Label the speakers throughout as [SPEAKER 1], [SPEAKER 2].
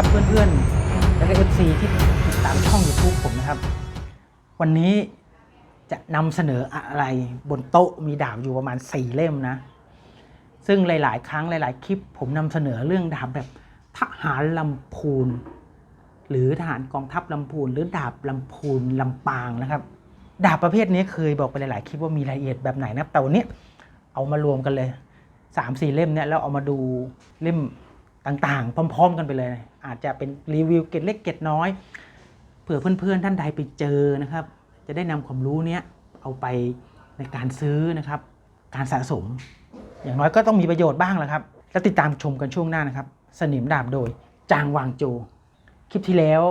[SPEAKER 1] ครับเพื่อนๆ และก็เอฟซีที่ติดตามช่อง YouTube ผมนะครับ วันนี้จะนำเสนออะไรบนโต๊ะมีดาบอยู่ประมาณ 4 เล่มนะ ซึ่งหลาย ๆ ครั้งหลาย ๆ คลิป ผมนำเสนอเรื่องดาบแบบทหารลำพูน หรือทหารกองทัพลำพูน หรือดาบลำพูนลำปางนะครับ ดาบประเภทนี้เคยบอกไปหลาย ๆ คลิปว่ามีรายละเอียดแบบไหนนะแต่วันนี้เอามารวมกันเลยสามสี่เล่มเนี่ยแล้วเอามาดูเล่ม ต่างๆ พร้อม ๆ กันไปเลย อาจจะเป็นรีวิวเกร็ดเล็กเกร็ดน้อย เผื่อเพื่อนๆ ท่านใดไปเจอนะครับ จะได้นำความรู้เนี้ยเอาไปในการซื้อนะครับ การสะสม อย่างน้อยก็ต้องมีประโยชน์บ้างแหละครับ แล้วติดตามชมกันช่วงหน้านะครับ สนิมดาบโดยจางวางโจ คลิปที่แล้ว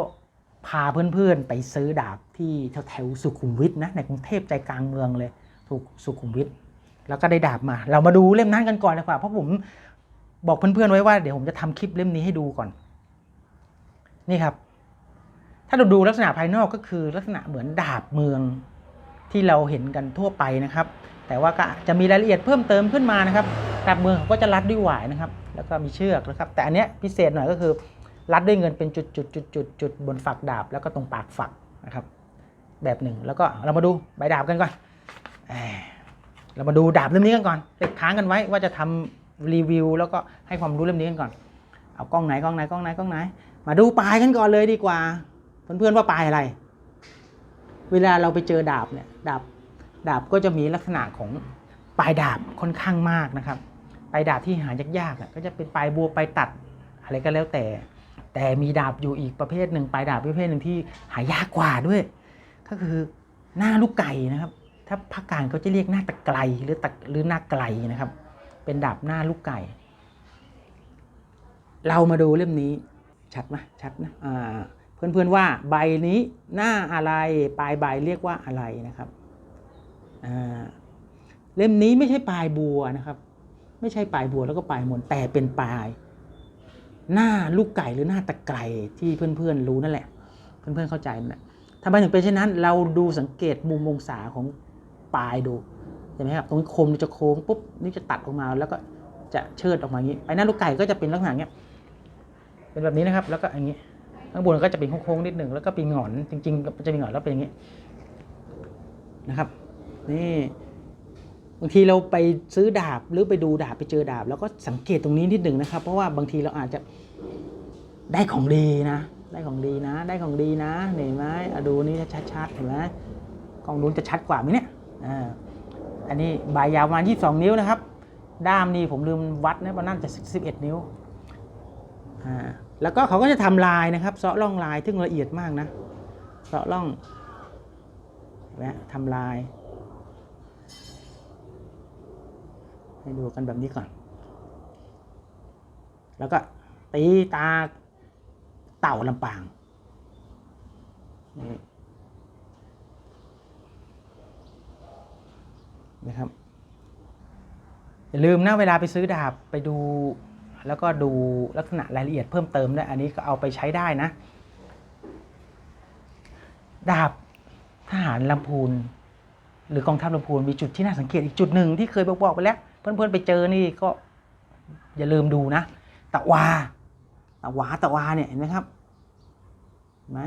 [SPEAKER 1] พาเพื่อนๆ ไปซื้อดาบที่แถวๆสุขุมวิทนะในกรุงเทพใจกลางเมืองเลย ถูกสุขุมวิทแล้วก็ได้ดาบมา เรามาดูเล่มนั้นกันก่อนดีกว่าเพราะผม บอกเพื่อนๆไว้ว่าเดี๋ยวผมจะทำคลิปเล่มนี้ให้ดูก่อน นี่ครับ ถ้าเราดูลักษณะภายนอกก็คือลักษณะเหมือนดาบเมืองที่เราเห็นกันทั่วไปนะครับ แต่ว่าก็จะมีรายละเอียดเพิ่มเติมขึ้นมานะครับดาบเมืองเขาก็จะรัดด้วยหวายนะครับ แล้วก็มีเชือกนะครับ แต่อันเนี้ยพิเศษหน่อยก็คือ รัดด้วยเงินเป็นจุดจุดจุดจุดจุดบนฝักดาบแล้วก็ตรงปากฝักนะครับ แบบหนึ่งแล้วก็เรามาดูใบดาบกันก่อนเรามาดูดาบเล่มนี้กันก่อนติดค้างกันไว้ว่าจะทำ รีวิว แล้วก็ให้ความรู้เล่มนี้กันก่อน เอากล้องไหนกล้องไหนกล้องไหนกล้องไหน มาดูปลายกันก่อนเลยดีกว่า เพื่อนๆว่าปลายอะไร เวลาเราไปเจอดาบเนี่ยดาบดาบก็จะมีลักษณะของปลายดาบค่อนข้างมากนะครับปลายดาบที่หายากๆก็จะเป็นปลายบัวปลายตัดอะไรก็แล้วแต่ แต่มีดาบอยู่อีกประเภทหนึ่งปลายดาบประเภทหนึ่งที่หายากกว่าด้วย ก็คือหน้าลูกไก่นะครับ ถ้าภาคกลางเขาจะเรียกหน้าตะไคร้หรือตะหรือหน้าไกลนะครับ เป็นดาบหน้าลูกไก่ เรามาดูเล่มนี้ ชัดไหมชัดนะเพื่อนๆว่าใบนี้หน้าอะไรปลายใบเรียกว่าอะไรนะครับเล่มนี้ไม่ใช่ปลายบัวนะครับ ไม่ใช่ปลายบัวแล้วก็ปลายมนแต่เป็นปลาย หน้าลูกไก่หรือหน้าตะไคร้ที่เพื่อนๆรู้นั่นแหละ เพื่อนๆเข้าใจนั่นแหละทำไมถึงเป็นเช่นนั้น เราดูสังเกตมุมองศาของปลายดู เห็นไหมครับตรงนี้คมจะโค้งปุ๊บนี่จะตัดออกมาแล้วก็จะเชิดออกมาอย่างนี้ไปหน้าลูกไก่ก็จะเป็นลักษณะเนี้ยเป็นแบบนี้นะครับ แล้วก็อย่างนี้ข้างบนก็จะเป็นโค้งๆนิดหนึ่งแล้วก็เป็นหงอนจริงๆมันจะมีหงอนแล้วเป็นอย่างนี้นะครับนี่บางทีเราไปซื้อดาบหรือไปดูดาบไปเจอดาบ แล้วก็สังเกตตรงนี้นิดหนึ่งนะครับ เพราะว่าบางทีเราอาจจะได้ของดีนะ ได้ของดีนะ ได้ของดีนะเห็นไหมอะดูนี่ชัดๆเห็นไหมกล้องนู้นจะชัดกว่าไหมเนี่ยอ่า อันนี้ใบยาวประมาณ22 นิ้วนะครับ ด้ามนี่ผมลืมวัดนะประมาณน่าจะ11 นิ้วอ่าแล้วก็เขาก็จะทำลายนะครับเซาะร่องลายซึ่งละเอียดมากนะเซาะร่องนไหมทำลาย ให้ดูกันแบบนี้ก่อน แล้วก็ตีตาเต่าลำปางนี่ นะครับอย่าลืมนะเวลาไปซื้อดาบไปดู แล้วก็ดูลักษณะรายละเอียดเพิ่มเติมด้วยอันนี้ก็เอาไปใช้ได้นะ ดาบทหารลำพูน หรือกองทัพลำพูนมีจุดที่น่าสังเกตอีกจุดหนึ่งที่เคยบอกบอกไปแล้ว เพื่อนๆไปเจอนี่ก็อย่าลืมดูนะตะวาตะวาตะวาเนี่ยเห็นไหมครับเห็นไหม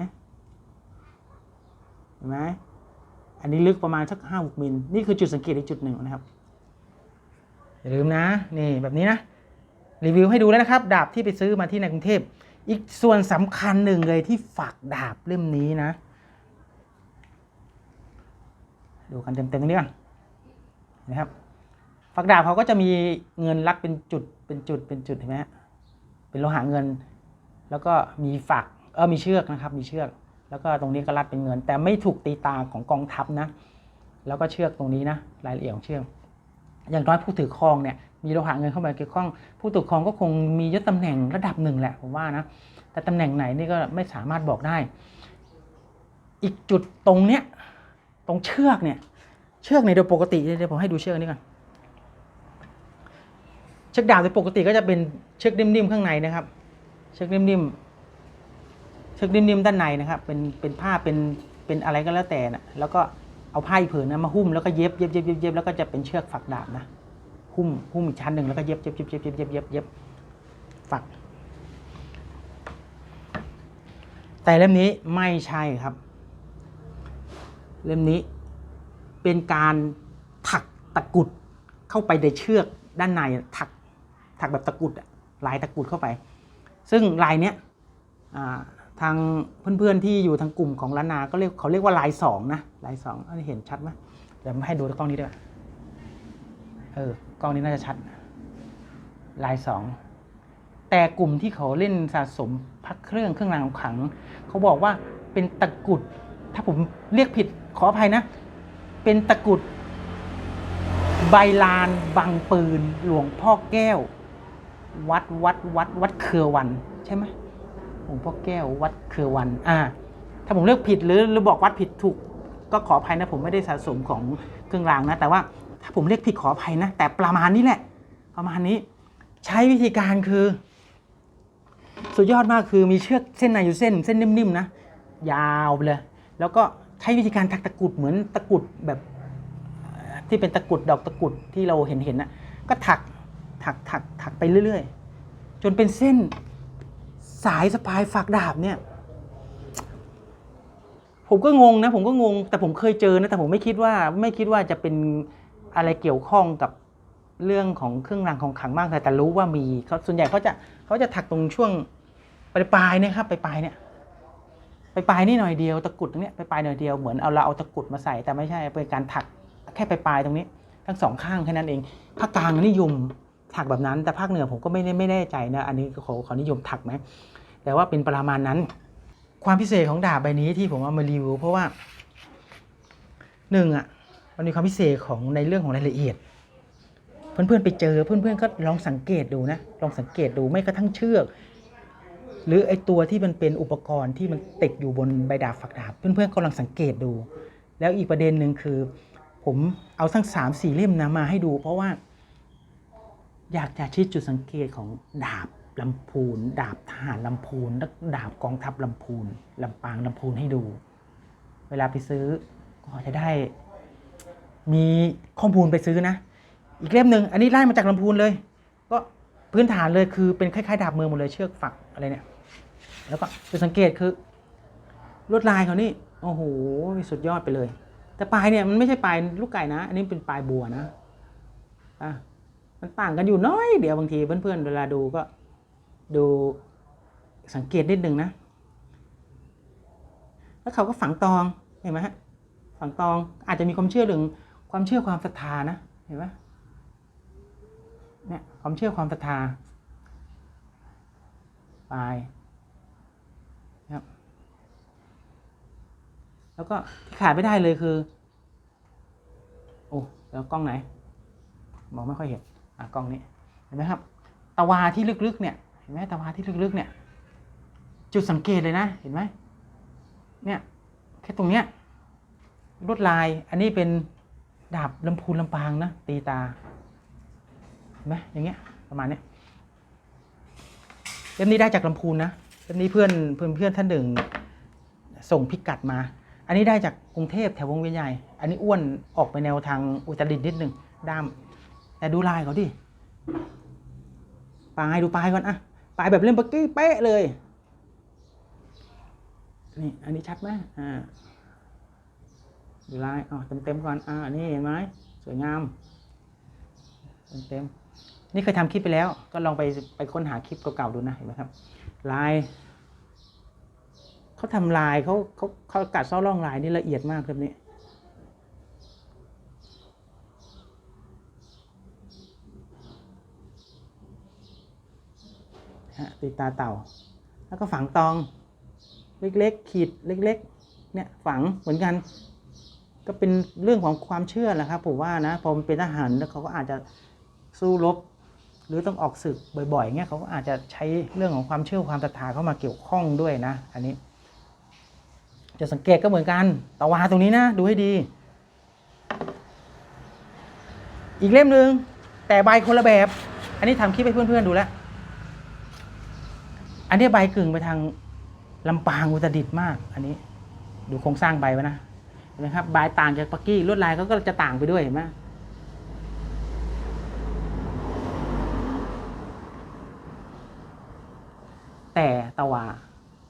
[SPEAKER 1] เห็นไหม อันนี้ลึกประมาณสักห้าหกมิลนี่คือจุดสังเกตอีกจุดหนึ่งนะครับ อย่าลืมนะ นี่แบบนี้นะ รีวิวให้ดูแล้วนะครับ ดาบที่ไปซื้อมาที่ในกรุงเทพ อีกส่วนสำคัญหนึ่งเลยที่ฝากดาบเล่มนี้นะ ดูกันเต็มๆตรงนี้ก่อนนะครับฝักดาบเขาก็จะมีเงินรัดเป็นจุดเป็นจุดเป็นจุดเห็นไหมฮะเป็นโลหะเงิน แล้วก็มีฝักเออมีเชือกนะครับ มีเชือก แล้วก็ตรงนี้ก็รัดเป็นเงิน แต่ไม่ถูกตีตาของกองทัพนะ แล้วก็เชือกตรงนี้นะรายละเอียดของเชือก อย่างน้อยผู้ถือครองเนี่ยมีโลหะเงินเข้ามาเกี่ยวข้อง ผู้ถือครองก็คงมียศตำแหน่งระดับหนึ่งแหละผมว่านะ แต่ตำแหน่งไหนนี่ก็ไม่สามารถบอกได้ อีกจุดตรงเนี้ยตรงเชือกเนี่ยเชือกในโดยปกติเดี๋ยวผมให้ดูเชือกนี้ก่อนเชือกดาบโดยปกติก็จะเป็นเชือกนิ่มๆข้างในนะครับ เชือกนิ่มๆ เชือกนิ่มๆด้านในนะครับเป็นเป็นผ้าเป็นเป็นอะไรก็แล้วแต่นะแล้วก็เอาผ้าอีกผืนนะมาหุ้มแล้วก็เย็บเย็บเย็บเย็บเย็บแล้วก็จะเป็นเชือกฝักดาบนะหุ้มหุ้มอีกชั้นหนึ่งแล้วก็เย็บเย็บเย็บเย็บเย็บเย็บเย็บเย็บฝัก แต่เล่มนี้ไม่ใช่ครับ เล่มนี้เป็นการถักตะกุดเข้าไปในเชือกด้านในถักถักแบบตะกุดลายตะกุดเข้าไป ซึ่งลายเนี้ยอ่า ทางเพื่อนๆที่อยู่ทางกลุ่มของล้านนาก็เรียกเขาเรียกว่าลายสองนะลายสองเห็นชัดไหมเดี๋ยวมาให้ดูกล้องนี้ด้วยเออกล้องนี้น่าจะชัดลายสองแต่กลุ่มที่เขาเล่นสะสมพักเครื่องเครื่องรางของขลัง เขาบอกว่าเป็นตะกุด ถ้าผมเรียกผิดขออภัยนะ เป็นตะกุด ใบลานบังปืน หลวงพ่อแก้ว วัดวัดวัดวัดเครือวัน ใช่ไหม ลวงพ่อแก้ววัดเครือวันอ่าถ้าผมเลือกผิดหรือหรือบอกวัดผิดถูก ก็ขออภัยนะ ผมไม่ได้สะสมของเครื่องรางนะ แต่ว่าถ้าผมเรียกผิดขออภัยนะ แต่ประมาณนี้แหละ ประมาณนี้ ใช้วิธีการคือ สุดยอดมากคือมีเชือกเส้นในอยู่เส้น เส้นนิ่มๆนะยาวไปเลย แล้วก็ใช้วิธีการถักตะกุดเหมือนตะกุดแบบที่เป็นตะกุดดอกตะกุดที่เราเห็นเห็นๆนะก็ถักถักถักถักไปเรื่อย ๆ จนเป็นเส้น สายสะพายฝักดาบเนี่ย ผมก็งงนะ ผมก็งง แต่ผมเคยเจอนะ แต่ผมไม่คิดว่า ไม่คิดว่าจะเป็นอะไรเกี่ยวข้องกับเรื่องของเครื่องรางของขลังมากแต่แต่รู้ว่ามีเขาส่วนใหญ่เขาจะเขาจะถักตรงช่วงปลายปลายเนี่ยครับปลายปลายเนี่ยปลายปลายนี่หน่อยเดียวตะกุดตรงเนี้ยปลายปลายหน่อยเดียวเหมือนเอาเราเอาตะกุดมาใส่แต่ไม่ใช่เป็นการถักแค่ปลายปลายตรงนี้ ทั้งสองข้างแค่นั้นเองภาคกลางนิยม ถักแบบนั้น แต่ภาคเหนือผมก็ไม่ได้ไม่แน่ใจนะ อันนี้เขาเขานิยมถักไหมแต่ว่าเป็นประมาณนั้น ความพิเศษของดาบใบนี้ที่ผมเอามารีวิวเพราะว่าหนึ่งอะมันมีความพิเศษของในเรื่องของรายละเอียด เพื่อนๆไปเจอเพื่อนๆก็ลองสังเกตดูนะ ลองสังเกตดูไม่กระทั่งเชือก หรือไอตัวที่มันเป็นอุปกรณ์ที่มันติดอยู่บนใบดาบฝักดาบ เพื่อนๆก็ลองสังเกตดู แล้วอีกประเด็นหนึ่งคือ ผมเอาทั้งสามสี่เล่มนะมาให้ดู เพราะว่า อยากจะชี้จุดสังเกตของดาบลำพูน ดาบทหารลำพูนและดาบกองทัพลำพูนลำปางลำพูนให้ดู เวลาไปซื้อก็จะได้ มีข้อมูลไปซื้อนะ อีกเล่มหนึ่งอันนี้ไล่มาจากลำพูนเลย ก็พื้นฐานเลยคือเป็นคล้ายๆ ดาบมือหมดเลยเชือกฝักอะไรเนี่ย แล้วก็จุดสังเกตคือลวดลายเขานี่โอ้โหสุดยอดไปเลย แต่ปลายเนี่ยมันไม่ใช่ปลายลูกไก่นะ อันนี้เป็นปลายบัวนะอะ มันต่างกันอยู่น้อยเดี๋ยวบางทีเพื่อนๆเวลาดูก็ดูสังเกตนิดนึงนะ แล้วเขาก็ฝังตองเห็นไหมฮะฝังตองอาจจะมีความเชื่อเรื่องความเชื่อความศรัทธานะเห็นไหมเนี่ยความเชื่อความศรัทธาไปนะครับแล้วก็ที่ขาดไม่ได้เลยคือโอ้แล้วกล้องไหนมองไม่ค่อยเห็น กล้องนี้เห็นไหมครับตะวาที่ลึกๆเนี่ยเห็นไหมตะวาที่ลึกๆเนี่ยจุดสังเกตเลยนะเห็นไหมเนี่ยแค่ตรงเนี้ยลวดลายอันนี้เป็นดาบลำพูนลำปางนะตีตาเห็นไหมอย่างเงี้ยประมาณเนี้ยเล่มนี้ได้จากลำพูนนะเล่มนี้เพื่อนเพื่อนเพื่อนท่านหนึ่งส่งพิกัดมา อันนี้ได้จากกรุงเทพแถววงเวียนใหญ่ อันนี้อ้วนออกไปแนวทางอุตรดิตถ์นิดหนึ่งด้าม แต่ดูลายเขาดิปลายดูปลายก่อนอะปลายแบบเล่มเบอร์กี้เป๊ะเลย นี่อันนี้ชัดไหมอ่าดูลายอ๋อเต็มเต็มๆก่อนอ่านี่เห็นไหมสวยงามเต็มเต็มๆนี่เคยทำคลิปไปแล้ว ก็ลองไปไปค้นหาคลิปเก่าๆดูนะเห็นไหมครับ ลายเขาทำลายเขาเขาเขากัดซ้อร่องลายนี่ละเอียดมากครับนี่ ตีตาเต่า แล้วก็ฝังตอง เล็กๆ ขีดเล็กๆ เนี่ยฝังเหมือนกัน ก็เป็นเรื่องของความเชื่อแหละครับผมว่านะพอมันเป็นทหารแล้วเขาก็อาจจะสู้รบ หรือต้องออกศึกบ่อยๆเงี้ยเขาก็อาจจะใช้เรื่องของความเชื่อความศรัทธาเข้ามาเกี่ยวข้องด้วยนะ อันนี้ จะสังเกตก็เหมือนกันตะวาตรงนี้นะดูให้ดี อีกเล่มหนึ่งแต่ใบคนละแบบ อันนี้ทำคลิปให้เพื่อนๆดูแล้ว อันนี้ใบกึ่งไปทางลำปางอุตรดิตถ์มาก อันนี้ ดูโครงสร้างใบไว้นะเห็นไหมครับใบต่างจากปักกี้ลวดลายเขาก็จะต่างไปด้วยเห็นไหมแต่ตะวา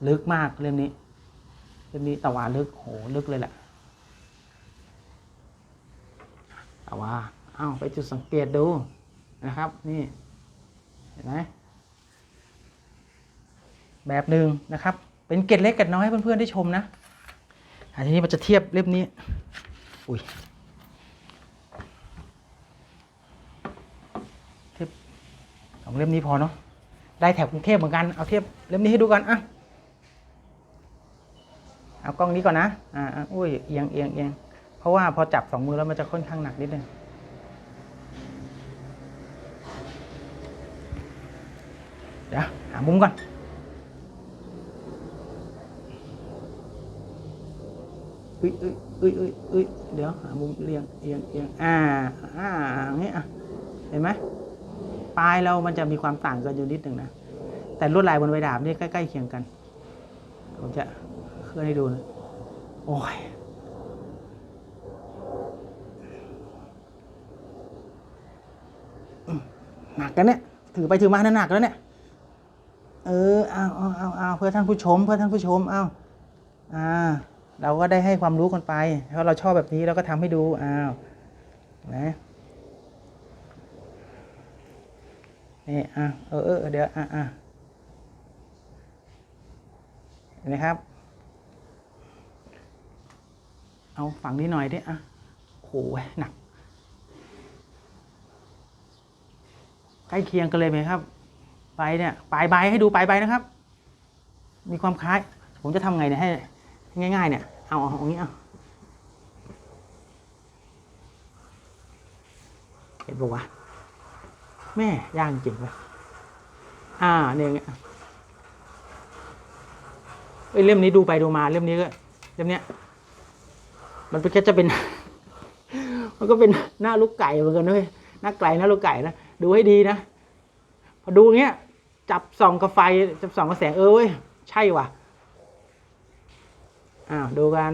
[SPEAKER 1] ลึกมากเล่มนี้เล่มนี้ตะวาลึกโหลึกเลยแหละตะวาเอ้าไปจุดสังเกตดูนะครับ นี่ เห็นไหม แบบหนึ่งนะครับ เป็นเกร็ดเล็กเกร็ดน้อยให้เพื่อนๆได้ชมนะอันทีนี้มันจะเทียบเล่มนี้ อุ้ยเทียบสองเล่มนี้พอเนาะได้แถบกรุงเทพเหมือนกัน เอาเทียบเล่มนี้ให้ดูกันอะเอากล้องนี้ก่อนนะ อ่า อุ้ย เอียงเอียงเอียง เพราะว่าพอจับสองมือแล้วมันจะค่อนข้างหนักนิดนึง เดี๋ยวหามุมก่อน อุ้ยอุ้ยอุ้ยอุ้ยอุ้ยเดี๋ยวหามุมเรียงเอียงเอียงอ่าอ่าอย่างนี้อะเห็นไหมปลายเรามันจะมีความต่างกันอยู่นิดหนึ่งนะแต่ลวดลายบนใบดาบนี่ใกล้ๆเคียงกันผมจะเคลื่อนให้ดูนะโอ้ยหนักกันเนี่ยถือไปถือมานั่นหนักแล้วเนี่ยเออเอาเอาเอาเอาเพื่อท่านผู้ชม เพื่อท่านผู้ชมเอาอ่า เราก็ได้ให้ความรู้กันไปเพราะเราชอบแบบนี้เราก็ทำให้ดูอ้าวนะนี่อะเออเออเดี๋ยวอะอะเห็นไหมครับ เอาฝั่งนี้หน่อยดิอะโหหนักใกล้เคียงกันเลยไหมครับใบเนี่ยปลายใบให้ดูปลายใบนะครับ มีความคล้าย ผมจะทำไงเนี่ยให้ ง่าย ๆ เนี่ย เอาเอาอย่างนี้เอาเห็นปะวะแม่ยากจริงเลยอ่าเนี่ยเอ้ยเล่มนี้ดูไปดูมาเล่มนี้ก็เล่มเนี้ย มันเป็นแค่จะเป็น มันก็เป็นหน้าลูกไก่เหมือนกันด้ยหน้าไก่หน้าลูกไก่นะดูให้ดีนะพอดูอย่างเงี้ยจับส่องกับไฟจับส่องกับแสงเออเว้ยใช่ว่ะ อ้าวดูกัน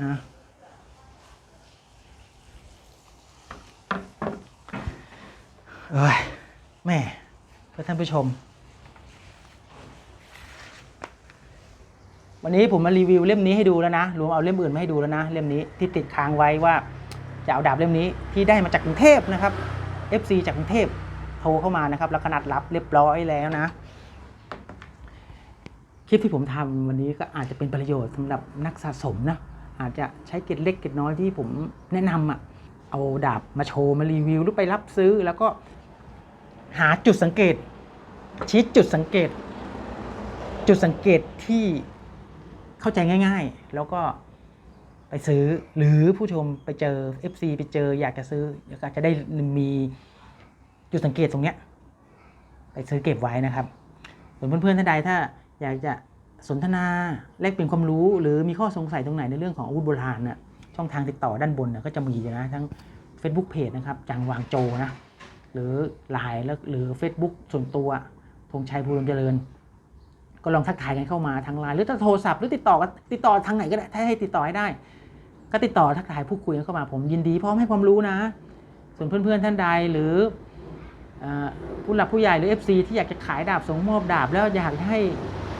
[SPEAKER 1] อะเอ้ยแม่เพื่อท่านผู้ชม วันนี้ผมมารีวิวเล่มนี้ให้ดูแล้วนะรวมเอาเล่มอื่นมาให้ดูแล้วนะ เล่มนี้ที่ติดค้างไว้ว่าจะเอาดาบเล่มนี้ที่ได้มาจากกรุงเทพนะครับ FC จากกรุงเทพโทรเข้ามานะครับแล้วขนาดรับเรียบร้อยแล้วนะ คลิปที่ผมทำวันนี้ก็อาจจะเป็นประโยชน์สำหรับนักสะสมนะ อาจจะใช้เกร็ดเล็กเกร็ดน้อยที่ผมแนะนำอะ เอาดาบมาโชว์มารีวิวหรือไปรับซื้อ แล้วก็หาจุดสังเกต ชี้จุดสังเกต จุดสังเกตที่เข้าใจง่าย ๆ แล้วก็ไปซื้อหรือผู้ชมไปเจอ FC ไปเจออยากจะซื้ออยากจะได้มีจุดสังเกตตรงเนี้ยไปซื้อเก็บไว้นะครับส่วนเพื่อนๆท่านใดถ้า อยากจะสนทนาแลกเปลี่ยนความรู้ หรือมีข้อสงสัยตรงไหนในเรื่องของอาวุธโบราณน่ะช่องทางติดต่อด้านบนน่ะก็จะมีนะทั้ง Facebook Page นะครับจังวางโจนะหรือไลน์แล้วหรือ Facebook ส่วนตัวธงชัยภูมิเจริญ ก็ลองทักทายกันเข้ามาทางไลน์หรือถ้าโทรศัพท์หรือติดต่อกันติดต่อทางไหนก็ได้ถ้าให้ติดต่อให้ได้ ก็ติดต่อทักทายพูดคุยกันเข้ามาผมยินดีพร้อมให้ความรู้นะ ส่วนเพื่อนๆท่านใดหรืออ่อผู้หลักผู้ใหญ่หรือ FC ที่อยากจะขายดาบส่งมอบดาบแล้วอยากให้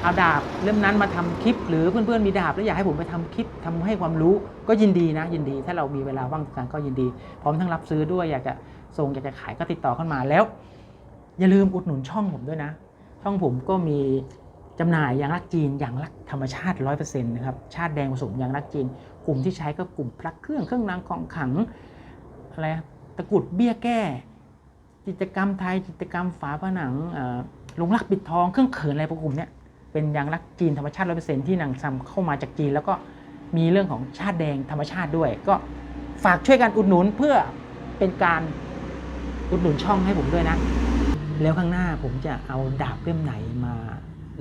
[SPEAKER 1] เอาดาบเล่มนั้นมาทำคลิป หรือเพื่อนๆมีดาบแล้วอยากให้ผมไปทำคลิปทำให้ความรู้ก็ยินดีนะ ยินดี ถ้าเรามีเวลาว่างกันก็ยินดี พร้อมทั้งรับซื้อด้วยอยากจะส่งอยากจะขายก็ติดต่อเข้ามาแล้ว อย่าลืมอุดหนุนช่องผมด้วยนะ ช่องผมก็มีจำหน่ายยางรักจีนยางรักธรรมชาติ 100%นะครับชาติแดงผสมยางรักจีน กลุ่มที่ใช้ก็กลุ่มพระเครื่องเครื่องรางของขังอะไรตะกุดเบี้ยแก้จิตรกรรมไทยจิตรกรรมฝาผนังลงรักปิดทองเครื่องเขินอะไรพวกกลุ่มเนี้ย เป็นยางรักจีนธรรมชาติ100%ที่นางซำเข้ามาจากจีน แล้วก็มีเรื่องของชาติแดงธรรมชาติด้วย ก็ฝากช่วยกันอุดหนุนเพื่อเป็นการอุดหนุนช่องให้ผมด้วยนะ แล้วข้างหน้าผมจะเอาดาบเล่มไหนมา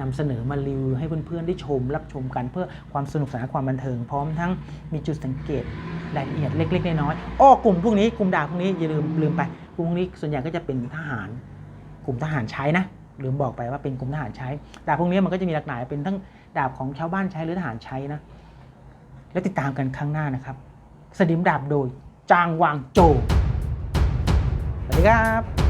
[SPEAKER 1] นำเสนอมารีวิวให้เพื่อนๆได้ชมรับชมกันเพื่อความสนุกสนานความบันเทิงพร้อมทั้งมีจุดสังเกตรายละเอียดเล็กๆน้อยๆอ้อกลุ่มพวกนี้กลุ่มดาบพวกนี้อย่าลืมลืมไปกลุ่มพวกนี้ส่วนใหญ่ก็จะเป็นทหาร กลุ่มทหารใช้นะ ลืมบอกไปว่าเป็นกลุ่มทหารใช้ดาบพวกนี้มันก็จะมีหลากหลายเป็นทั้งดาบของชาวบ้านใช้หรือทหารใช้นะ แล้วติดตามกันครั้งหน้านะครับ สดิมดาบโดยจางวางโจ สวัสดีครับ